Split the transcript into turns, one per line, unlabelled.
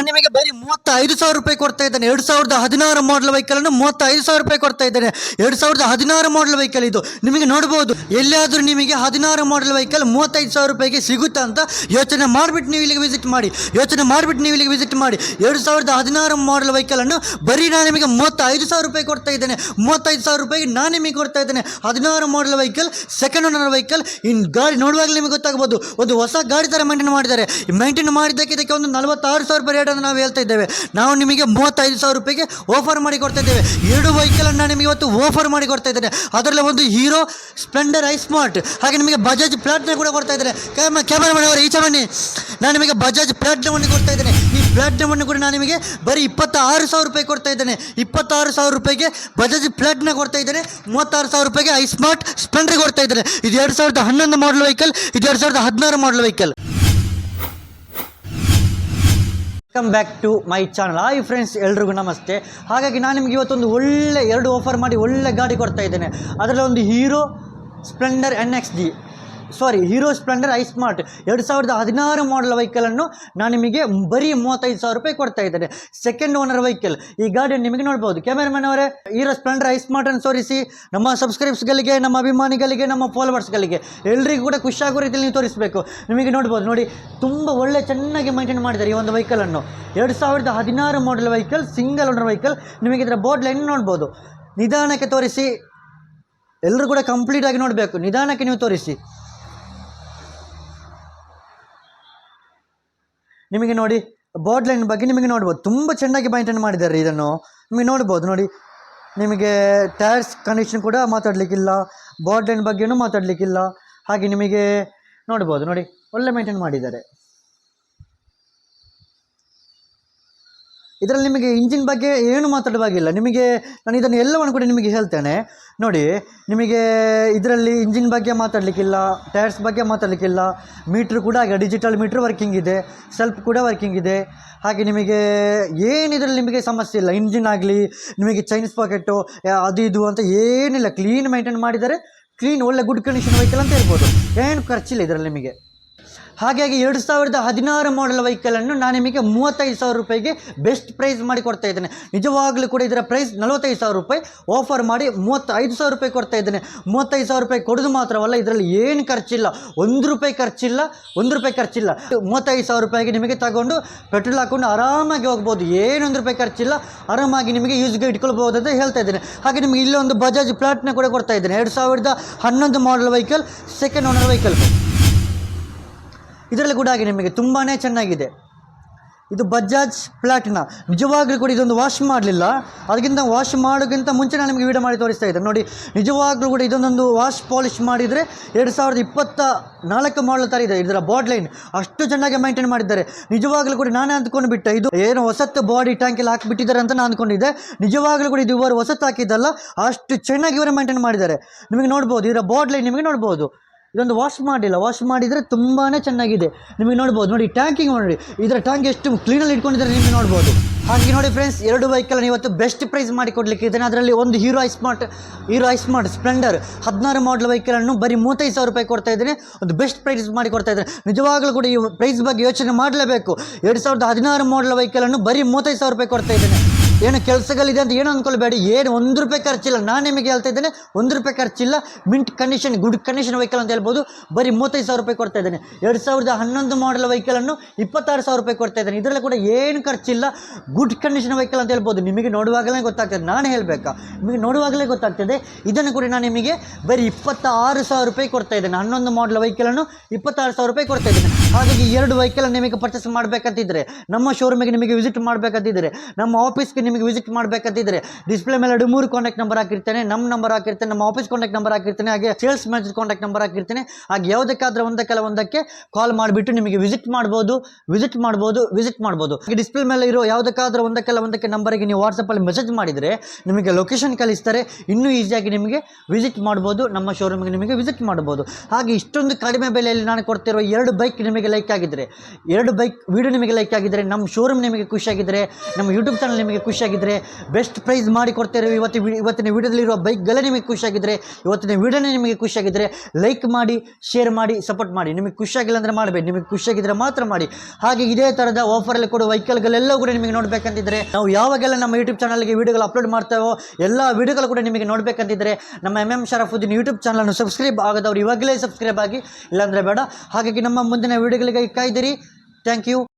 ನಾನು ನಿಮಗೆ ಬರೀ ಮೂವತ್ತೈದು ಸಾವಿರ ರೂಪಾಯಿ ಕೊಡ್ತಾ ಇದ್ದಾನೆ. ಎರಡು ಸಾವಿರದ ಹದಿನಾರು ಮಾಡಲ್ ವೆಹಿಕಲ್ ಅನ್ನು ಮೂವತ್ತೈದು ಸಾವಿರ ರೂಪಾಯಿ ಕೊಡ್ತಾ ಇದ್ದಾನೆ. ಎರಡು ಸಾವಿರದ ಹದಿನಾರು ಮಾಡಲ್ ವೆಹಿಕಲ್ ಇದು. ನಿಮಗೆ ನೋಡ್ಬೋದು, ಎಲ್ಲಿಯಾದರೂ ನಿಮಗೆ ಹದಿನಾರು ಮಾಡಲ್ ವೆಹಿಕಲ್ ಮೂವತ್ತೈದು ಸಾವಿರ ರೂಪಾಯಿಗೆ ಸಿಗುತ್ತಾ ಅಂತ ಯೋಚನೆ ಮಾಡಿಬಿಟ್ಟು ನೀವು ಇಲ್ಲಿಗೆ ವಿಸಿಟ್ ಮಾಡಿ. ಯೋಚನೆ ಮಾಡಿಬಿಟ್ಟು ನೀವು ಇಲ್ಲಿಗೆ ವಿಸಿಟ್ ಮಾಡಿ. ಎರಡು ಸಾವಿರದ ಹದಿನಾರು ಮಾಡಲ್ ವೆಹಿಕಲ್ ಅನ್ನು ಬರೀ ನಾನು ನಿಮಗೆ ಮೂವತ್ತೈದು ಸಾವಿರ ರೂಪಾಯಿ ಕೊಡ್ತಾ ಇದ್ದೇನೆ. ಮೂವತ್ತೈದು ಸಾವಿರ ರೂಪಾಯಿಗೆ ನಾನು ನಿಮಗೆ ಕೊಡ್ತಾ ಇದ್ದೇನೆ. ಹದಿನಾರು model vehicle second owner vehicle ಇನ್ ಗಾಡಿ ನೋಡುವಾಗಲೇ ನಿಮಗೆ ಗೊತ್ತಾಗ್ಬೋದು. ಒಂದು ಹೊಸ ಗಾಡಿ ಥರ ಮೇಂಟೈನ್ ಮಾಡಿದ್ದಾರೆ. ಮೇಂಟೈನ್ ಮಾಡಿದ್ದಕ್ಕೆ ಇದಕ್ಕೆ ಒಂದು ನಲವತ್ತಾರು ಸಾವಿರ ರೂಪಾಯಿ ರೇಟನ್ನು ನಾವು ಹೇಳ್ತಾ ಇದ್ದೇವೆ. ನಾವು ನಿಮಗೆ ಮೂವತ್ತೈದು ಸಾವಿರ ರೂಪಾಯಿಗೆ ಆಫರ್ ಮಾಡಿ ಕೊಡ್ತಾ ಇದ್ದೇವೆ. ಎರಡು ವೆಹಿಕಲನ್ನು ನಿಮಗೆ ಇವತ್ತು ಆಫರ್ ಮಾಡಿ ಕೊಡ್ತಾ ಇದ್ದೇನೆ. ಅದರಲ್ಲಿ ಒಂದು ಹೀರೋ ಸ್ಪ್ಲೆಂಡರ್ ಐ ಸ್ಮಾರ್ಟ್ ಹಾಗೆ ನಿಮಗೆ ಬಜಾಜ್ ಪ್ಲಾಟ್ನ ಕೂಡ ಕೊಡ್ತಾ ಇದ್ದೇನೆ. ಕ್ಯಾಮ ಕ್ಯಾಮರಾ ಅವರು, ಈಚೆ ಬನ್ನಿ. ನಾನು ನಿಮಗೆ ಬಜಾಜ್ ಪ್ಲಾಟ್ನವನ್ನು ಕೊಡ್ತಾ ಇದ್ದೇನೆ. ಈ ಪ್ಲಾಟ್ನವನ್ನು ಕೂಡ ನಾನು ನಿಮಗೆ ಬರೀ ಇಪ್ಪತ್ತಾರು ಸಾವಿರ ರೂಪಾಯಿ ಕೊಡ್ತಾ ಇದ್ದೇನೆ. ಇಪ್ಪತ್ತಾರು ಸಾವಿರ ರೂಪಾಯಿಗೆ ಬಜಾಜ್ ಪ್ಲಾಟ್ನ ಕೊಡ್ತಾ ಇದ್ದೇನೆ. ಮೂವತ್ತಾರು ಸಾವಿರ ರೂಪಾಯಿಗೆ ಐ ಸ್ಮಾರ್ಟ್ ಸ್ಪ್ಲೆಂಡರ್ ಕೊಡ್ತಾ ಇದ್ದಾರೆ ಇದು ಎರಡು ಸಾವಿರದ ಹನ್ನೊಂದು ಮಾಡಲ್ ವೆಹಿಕಲ್ ಇದು ಎರಡು ಸಾವಿರದ ಹದಿನಾರು model vehicle welcome back to my channel hi friends ಎಲ್ರಿಗೂ ನಮಸ್ತೆ. ಹಾಗಾಗಿ ನಾನು ನಿಮಗೆ ಇವತ್ತೊಂದು ಒಳ್ಳೆ ಎರಡು ಆಫರ್ ಮಾಡಿ ಒಳ್ಳೆ ಗಾಡಿ ಕೊಡ್ತಾ ಇದ್ದೇನೆ. ಅದರಲ್ಲಿ ಒಂದು Hero Splendor N X D sorry Hero Splendor I Smart ಎರಡು ಸಾವಿರದ ಹದಿನಾರು ಮಾಡಲ್ ವೆಹಿಕಲನ್ನು ನಾನು ನಿಮಗೆ ಬರೀ ಮೂವತ್ತೈದು ಸಾವಿರ ರೂಪಾಯಿ ಕೊಡ್ತಾ ಇದ್ದೇನೆ. ಸೆಕೆಂಡ್ ಓನರ್ ವೆಹಿಕಲ್ ಈ ಗಾಡಿ ನಿಮಗೆ ನೋಡ್ಬೋದು. ಕ್ಯಾಮೆರಾಮನ್ ಅವರೇ ಹೀರೋ ಸ್ಪ್ಲೆಂಡರ್ ಐ ಸ್ಮಾರ್ಟನ್ನು ತೋರಿಸಿ ನಮ್ಮ ಸಬ್ಸ್ಕ್ರೈಬ್ಸ್ಗಳಿಗೆ ನಮ್ಮ ಅಭಿಮಾನಿಗಳಿಗೆ, ನಮ್ಮ ಫಾಲೋವರ್ಸ್ಗಳಿಗೆ ಎಲ್ರಿಗೂ ಕೂಡ ಖುಷಿಯಾಗೋ ರೀತಿಯಲ್ಲಿ ನೀವು ತೋರಿಸಬೇಕು. ನಿಮಗೆ ನೋಡ್ಬೋದು, ನೋಡಿ, ತುಂಬ ಒಳ್ಳೆ ಚೆನ್ನಾಗಿ ಮೈಂಟೈನ್ ಮಾಡಿದ್ದಾರೆ ಈ ಒಂದು ವೆಹಿಕಲನ್ನು ಎರಡು ಸಾವಿರದ ಹದಿನಾರು model vehicle single owner vehicle ನಿಮಗೆ ಇದರ ಬೋರ್ಡ್ ಲೈನ್ ನೋಡ್ಬೋದು. ನಿಧಾನಕ್ಕೆ ತೋರಿಸಿ. ಎಲ್ಲರೂ ಕೂಡ ಕಂಪ್ಲೀಟಾಗಿ ನೋಡಬೇಕು. ನಿಧಾನಕ್ಕೆ ನೀವು ತೋರಿಸಿ. ನಿಮಗೆ ನೋಡಿ ಬೋರ್ಡ್ ಲೈನ್ ಬಗ್ಗೆ ನಿಮಗೆ ನೋಡ್ಬೋದು. ತುಂಬ ಚೆನ್ನಾಗಿ ಮೈಂಟೈನ್ ಮಾಡಿದ್ದಾರೆ ಇದನ್ನು. ನಿಮಗೆ ನೋಡ್ಬೋದು, ನೋಡಿ. ನಿಮಗೆ ಟೈರ್ಸ್ ಕಂಡೀಷನ್ ಕೂಡ ಮಾತಾಡಲಿಕ್ಕಿಲ್ಲ. ಬೋರ್ಡ್ ಲೈನ್ ಬಗ್ಗೆಯೂ ಮಾತಾಡಲಿಕ್ಕಿಲ್ಲ. ಹಾಗೆ ನಿಮಗೆ ನೋಡ್ಬೋದು, ನೋಡಿ. ಒಳ್ಳೆ ಮೈಂಟೈನ್ ಮಾಡಿದ್ದಾರೆ. ಇದರಲ್ಲಿ ನಿಮಗೆ ಇಂಜಿನ್ ಬಗ್ಗೆ ಏನು ಮಾತಾಡುವಾಗಿಲ್ಲ. ನಿಮಗೆ ನಾನು ಇದನ್ನು ಎಲ್ಲವನ್ನು ಕೂಡ ನಿಮಗೆ ಹೇಳ್ತೇನೆ. ನೋಡಿ, ನಿಮಗೆ ಇದರಲ್ಲಿ ಇಂಜಿನ್ ಬಗ್ಗೆ ಮಾತಾಡಲಿಕ್ಕಿಲ್ಲ, ಟೈರ್ಸ್ ಬಗ್ಗೆ ಮಾತಾಡಲಿಕ್ಕಿಲ್ಲ. ಮೀಟ್ರ್ ಕೂಡ ಹಾಗೆ, ಡಿಜಿಟಲ್ ಮೀಟ್ರ್ ವರ್ಕಿಂಗ್ ಇದೆ, ಸೆಲ್ಫ್ ಕೂಡ ವರ್ಕಿಂಗ್ ಇದೆ. ಹಾಗೆ ನಿಮಗೆ ಏನು ಇದರಲ್ಲಿ ನಿಮಗೆ ಸಮಸ್ಯೆ ಇಲ್ಲ. ಇಂಜಿನ್ ಆಗಲಿ, ನಿಮಗೆ ಚೈನೀಸ್ ಪಾಕೆಟು ಅದು ಇದು ಅಂತ ಏನಿಲ್ಲ. ಕ್ಲೀನ್ ಮೈಂಟೈನ್ ಮಾಡಿದರೆ ಕ್ಲೀನ್ ಒಳ್ಳೆ ಗುಡ್ ಕಂಡೀಷನ್ ವೆಹಿಕಲ್ ಅಂತ ಹೇಳ್ಬೋದು. ಏನು ಖರ್ಚಿಲ್ಲ ಇದರಲ್ಲಿ ನಿಮಗೆ. ಹಾಗಾಗಿ ಎರಡು ಸಾವಿರದ ಹದಿನಾರು ಮಾಡಲ್ ವೆಹಿಕಲನ್ನು ನಾನು ನಿಮಗೆ ಮೂವತ್ತೈದು ಸಾವಿರ ರೂಪಾಯಿಗೆ ಬೆಸ್ಟ್ ಪ್ರೈಸ್ ಮಾಡಿ ಕೊಡ್ತಾ ಇದ್ದೇನೆ. ನಿಜವಾಗ್ಲೂ ಕೂಡ ಇದರ ಪ್ರೈಸ್ ನಲವತ್ತೈದು ಸಾವಿರ ರೂಪಾಯಿ. ಆಫರ್ ಮಾಡಿ ಮೂವತ್ತೈದು ಸಾವಿರ ರೂಪಾಯಿ ಕೊಡ್ತಾ ಇದ್ದೇನೆ. ಮೂವತ್ತೈದು ಸಾವಿರ ರೂಪಾಯಿ ಕೊಡೋದು ಮಾತ್ರವಲ್ಲ, ಇದರಲ್ಲಿ ಏನು ಖರ್ಚಿಲ್ಲ. ಒಂದು ರೂಪಾಯಿ ಖರ್ಚಿಲ್ಲ, ಒಂದು ರೂಪಾಯಿ ಖರ್ಚಿಲ್ಲ. ಮೂವತ್ತೈದು ಸಾವಿರ ರೂಪಾಯಿಗೆ ನಿಮಗೆ ತಗೊಂಡು ಪೆಟ್ರೋಲ್ ಹಾಕೊಂಡು ಆರಾಮಾಗಿ ಹೋಗ್ಬೋದು. ಏನೊಂದು ರೂಪಾಯಿ ಖರ್ಚಿಲ್ಲ, ಆರಾಮಾಗಿ ನಿಮಗೆ ಯೂಸ್ಗೆ ಇಟ್ಕೊಳ್ಬೋದು ಅಂತ ಹೇಳ್ತಾ ಇದ್ದೇನೆ. ಹಾಗೆ ನಿಮಗೆ ಇಲ್ಲೊಂದು ಬಜಾಜ್ ಪ್ಲಾಟ್ನ ಕೂಡ ಕೊಡ್ತಾ ಇದ್ದೇನೆ. ಎರಡು ಸಾವಿರದ ಹನ್ನೊಂದು model vehicle second owner vehicle ಇದರಲ್ಲಿ ಕೂಡ ಹಾಗೆ ನಿಮಗೆ ತುಂಬಾ ಚೆನ್ನಾಗಿದೆ. ಇದು ಬಜಾಜ್ ಪ್ಲಾಟಿನ ನಿಜವಾಗ್ಲೂ ಕೂಡ ಇದೊಂದು ವಾಶ್ ಮಾಡಲಿಲ್ಲ. ಅದಕ್ಕಿಂತ ವಾಶ್ ಮಾಡೋಕ್ಕಿಂತ ಮುಂಚೆ ನಾನು ನಿಮಗೆ ವಿಡಿಯೋ ಮಾಡಿ ತೋರಿಸ್ತಾ ಇದ್ದೆ. ನೋಡಿ, ನಿಜವಾಗ್ಲೂ ಕೂಡ ಇದೊಂದೊಂದು ವಾಶ್ ಪಾಲಿಷ್ ಮಾಡಿದರೆ ಎರಡು ಸಾವಿರದ ಇಪ್ಪತ್ತ ನಾಲ್ಕು ಮಾಡಲ್ ಥರ ಇದೆ ಇದರ ಬಾಡ್ ಲೈನ್ ಅಷ್ಟು ಚೆನ್ನಾಗಿ ಮೈಂಟೈನ್ ಮಾಡಿದ್ದಾರೆ. ನಿಜವಾಗ್ಲೂ ಕೂಡ ನಾನೇ ಅಂದ್ಕೊಂಡು ಬಿಟ್ಟೆ, ಇದು ಏನು ಹೊಸತ್ತು ಬಾಡಿ ಟ್ಯಾಂಕ್ ಎಲ್ಲ ಹಾಕಿಬಿಟ್ಟಿದ್ದಾರೆ ಅಂತ ನಾನು ಅಂದ್ಕೊಂಡಿದ್ದೆ. ನಿಜವಾಗ್ಲೂ ಕೂಡ ಇದು ಇವರು ಹೊಸತ್ತು ಹಾಕಿದ್ದಲ್ಲ, ಅಷ್ಟು ಚೆನ್ನಾಗಿ ಇವರು ಮೈಂಟೈನ್ ಮಾಡಿದ್ದಾರೆ. ನಿಮಗೆ ನೋಡ್ಬೋದು, ಇದರ ಬಾಡ್ ಲೈನ್ ನಿಮಗೆ ನೋಡ್ಬೋದು. ಇದೊಂದು ವಾಶ್ ಮಾಡಿಲ್ಲ. ವಾಶ್ ಮಾಡಿದರೆ ತುಂಬಾ ಚೆನ್ನಾಗಿದೆ. ನಿಮಗೆ ನೋಡ್ಬೋದು, ನೋಡಿ ಟ್ಯಾಂಕಿಂಗ್ ನೋಡಿ ಇದರ ಟ್ಯಾಂಕ್ ಎಷ್ಟು ಕ್ಲೀನಲ್ಲಿ ಇಟ್ಕೊಂಡಿದ್ದಾರೆ ನಿಮಗೆ ನೋಡ್ಬೋದು. ಹಾಗೆ ನೋಡಿ ಫ್ರೆಂಡ್ಸ್ ಎರಡು ವೆಹಿಕಲ್ ಇವತ್ತು ಬೆಸ್ಟ್ ಪ್ರೈಸ್ ಮಾಡಿ ಕೊಡಲಿಕ್ಕೆ ಇದ್ದಾನೆ. ಅದರಲ್ಲಿ ಒಂದು Hero I Smart Hero I Smart Splendor ಹದಿನಾರು ಮಾಡಲ್ ವೆಹಿಕಲನ್ನು ಬರೀ ಮೂವತ್ತೈದು ಸಾವಿರ ರೂಪಾಯಿ ಕೊಡ್ತಾ ಇದ್ದೇನೆ. ಒಂದು ಬೆಸ್ಟ್ ಪ್ರೈಸ್ ಮಾಡಿ ಕೊಡ್ತಾ ಇದ್ದಾರೆ ನಿಜವಾಗಲೂ ಕೂಡ ಈ ಪ್ರೈಸ್ ಬಗ್ಗೆ ಯೋಚನೆ ಮಾಡಲೇಬೇಕು. ಎರಡು ಸಾವಿರದ ಹದಿನಾರು ಮಾಡಲ್ ವೆಹಿಕಲನ್ನು ಬರೀ ಮೂವತ್ತೈದು ಸಾವಿರ ರೂಪಾಯಿ ಕೊಡ್ತಾ ಇದ್ದೇನೆ. ಏನು ಕೆಲಸಗಳಿದೆ ಅಂತ ಏನು ಅಂದ್ಕೊಳ್ಬೇಡಿ ಏನು ಒಂದು ರೂಪಾಯಿ ಖರ್ಚಿಲ್ಲ. ನಾನು ನಿಮಗೆ ಹೇಳ್ತಾ ಇದ್ದೇನೆ, ಒಂದು ರೂಪಾಯಿ ಖರ್ಚಿಲ್ಲ. Mint condition good condition vehicle ಅಂತ ಹೇಳ್ಬೋದು. ಬರೀ ಮೂವತ್ತೈದು ಸಾವಿರ ರೂಪಾಯಿ ಕೊಡ್ತಾ ಇದ್ದೇನೆ. ಎರಡು ಸಾವಿರದ ಹನ್ನೊಂದು ಮಾಡಲ್ ವೆಹಿಕಲನ್ನು ಇಪ್ಪತ್ತಾರು ಸಾವಿರ ರೂಪಾಯಿ ಕೊಡ್ತಾ ಇದ್ದೇನೆ. ಇದರಲ್ಲಿ ಕೂಡ ಏನು ಖರ್ಚಿಲ್ಲ. ಗುಡ್ ಕಂಡೀಷನ್ ವೆಹಿಕಲ್ ಅಂತ ಹೇಳ್ಬೋದು. ನಿಮಗೆ ನೋಡುವಾಗಲೇ ಗೊತ್ತಾಗ್ತದೆ. ನಾನು ಹೇಳಬೇಕಾ? ನಿಮಗೆ ನೋಡುವಾಗಲೇ ಗೊತ್ತಾಗ್ತದೆ. ಇದನ್ನು ಕೂಡ ನಾನು ನಿಮಗೆ ಬರೀ ಇಪ್ಪತ್ತಾರು ಸಾವಿರ ರೂಪಾಯಿ ಕೊಡ್ತಾ ಇದ್ದೇನೆ. ಹನ್ನೊಂದು ಮಾಡಲ್ ವೆಹಿಕಲನ್ನು ಇಪ್ಪತ್ತಾರು ಸಾವಿರ ರೂಪಾಯಿ ಕೊಡ್ತಾ ಇದ್ದೇನೆ. ಹಾಗಾಗಿ ಎರಡು ವೆಹಿಕಲ್ ನಿಮಗೆ ಪರ್ಚೇಸ್ ಮಾಡಬೇಕಂತಿದ್ರೆ, ನಮ್ಮ ಶೋರೂಮಿಗೆ ನಿಮಗೆ ವಿಸಿಟ್ ಮಾಡಬೇಕಂತಿದ್ರೆ, ನಮ್ಮ ಆಫೀಸ್ಗೆ ನಿಮಗೆ ವಿಸಿಟ್ ಮಾಡಬೇಕಂತಿದ್ರೆ ಡಿಸ್ಪ್ಲೇ ಮೇಲೆ ಎರಡು, ಮೂರು ಕಾಂಟ್ಯಾಕ್ಟ್ ನಂಬರ್ ಹಾಕಿರ್ತೇನೆ ನಮ್ಮ ನಂಬರ್ ಹಾಕಿರ್ತೇನೆ, ನಮ್ಮ ಆಫೀಸ್ ಕಾಂಟ್ಯಾಕ್ಟ್ ನಂಬರ್ ಹಾಕಿರ್ತೇನೆ, ಹಾಗೆ ಸೇಲ್ಸ್ ಮ್ಯಾನೇಜರ್ ಕಾಂಟ್ಯಾಕ್ಟ್ ನಂಬರ್ ಹಾಕಿರ್ತೇನೆ. ಹಾಗೆ ಯಾವುದಕ್ಕಾದ್ರೆ ಒಂದಕ್ಕೆಲ್ಲ ಒಂದಕ್ಕೆ ಕಾಲ್ ಮಾಡಿಬಿಟ್ಟು ನಿಮಗೆ ವಿಸಿಟ್ ಮಾಡ್ಬೋದು ವಿಸಿಟ್ ಮಾಡ್ಬೋದು ವಿಸಿಟ್ ಮಾಡ್ಬೋದು. ಹಾಗೆ ಡಿಸ್ಪ್ಲೇ ಮೇಲೆ ಇರೋ ಯಾವುದಕ್ಕಾದ್ರೂ ಒಂದಕ್ಕೆಲ್ಲ ಒಂದಕ್ಕೆ ನಂಬರಿಗೆ ನೀವು ವಾಟ್ಸಪ್ಪಲ್ಲಿ ಮೆಸೇಜ್ ಮಾಡಿದರೆ ನಿಮಗೆ ಲೊಕೇಶನ್ ಕಳಿಸ್ತಾರೆ. ಇನ್ನೂ ಈಸಿಯಾಗಿ ನಿಮಗೆ ವಿಸಿಟ್ ಮಾಡ್ಬೋದು, ನಮ್ಮ ಶೋರೂಮ್ಗೆ ನಿಮಗೆ ವಿಸಿಟ್ ಮಾಡ್ಬೋದು. ಹಾಗೆ ಇಷ್ಟೊಂದು ಕಡಿಮೆ ಬೆಲೆಯಲ್ಲಿ ನಾನು ಕೊಡ್ತಿರೋ ಎರಡು ಬೈಕ್ ನಿಮಗೆ ಲೈಕ್ ಆಗಿದ್ದರೆ ಎರಡು ಬೈಕ್ ವಿಡಿಯೋ ನಿಮಗೆ ಲೈಕ್ ಆಗಿದ್ದರೆ ನಮ್ಮ ಶೋರೂಮ್ ನಿಮಗೆ ಖುಷಿಯಾಗಿದ್ದರೆ ನಮ್ಮ ಯೂಟ್ಯೂಬ್ ಚಾನಲ್ ನಿಮಗೆ ಖುಷಿ ಖುಷಿಯಾಗಿದ್ದರೆ ಬೆಸ್ಟ್ ಪ್ರೈಸ್ ಮಾಡಿ ಕೊಡ್ತಾರೆ ಇವತ್ತು ಇವತ್ತಿನ ವೀಡಿಯೋದಲ್ಲಿರುವ ಬೈಕ್ಗಳೇ ನಿಮಗೆ ಖುಷಿಯಾಗಿದ್ದರೆ ಇವತ್ತಿನ ವೀಡಿಯೋನೇ ನಿಮಗೆ ಖುಷಿಯಾಗಿದ್ದರೆ ಲೈಕ್ ಮಾಡಿ ಶೇರ್ ಮಾಡಿ ಸಪೋರ್ಟ್ ಮಾಡಿ. ನಿಮಗೆ ಖುಷಿಯಾಗಿಲ್ಲ ಅಂದರೆ ಮಾಡಬೇಡಿ. ನಿಮಗೆ ಖುಷಿಯಾಗಿದ್ದರೆ ಮಾತ್ರ ಮಾಡಿ. ಹಾಗೆ ಇದೇ ಥರದ ಆಫರಲ್ಲಿ ಕೊಡುವ ವೆಹಿಕಲ್ಗಳೆಲ್ಲವೂ ಕೂಡ ನಿಮಗೆ ನೋಡಬೇಕಂತಿದ್ದರೆ ನಾವು ಯಾವಾಗೆಲ್ಲ ನಮ್ಮ ಯೂಟ್ಯೂಬ್ ಚಾನಲ್ಗೆ ವೀಡಿಯೋಗಳು ಅಪ್ಲೋಡ್ ಮಾಡ್ತೇವೋ, ಎಲ್ಲ ವೀಡಿಯೋಗಳು ಕೂಡ ನಿಮಗೆ ನೋಡಬೇಕಂತಿದ್ದರೆ ನಮ್ಮ ಎಂ ಎಂ ಶರಫುದ್ದೀನ್ ಯೂಟ್ಯೂಬ್ ಚಾನಲನ್ನು ಸಬ್ಸ್ಕ್ರೈಬ್ ಆಗದವ್ರು ಇವಾಗಲೇ ಸಬ್ಸ್ಕ್ರೈಬ್ ಆಗಿ, ಇಲ್ಲಾಂದರೆ ಬೇಡ. ಹಾಗಾಗಿ ನಮ್ಮ ಮುಂದಿನ ವೀಡಿಯೋಗಳಿಗೆ ಕಾಯ್ದಿರಿ. Thank you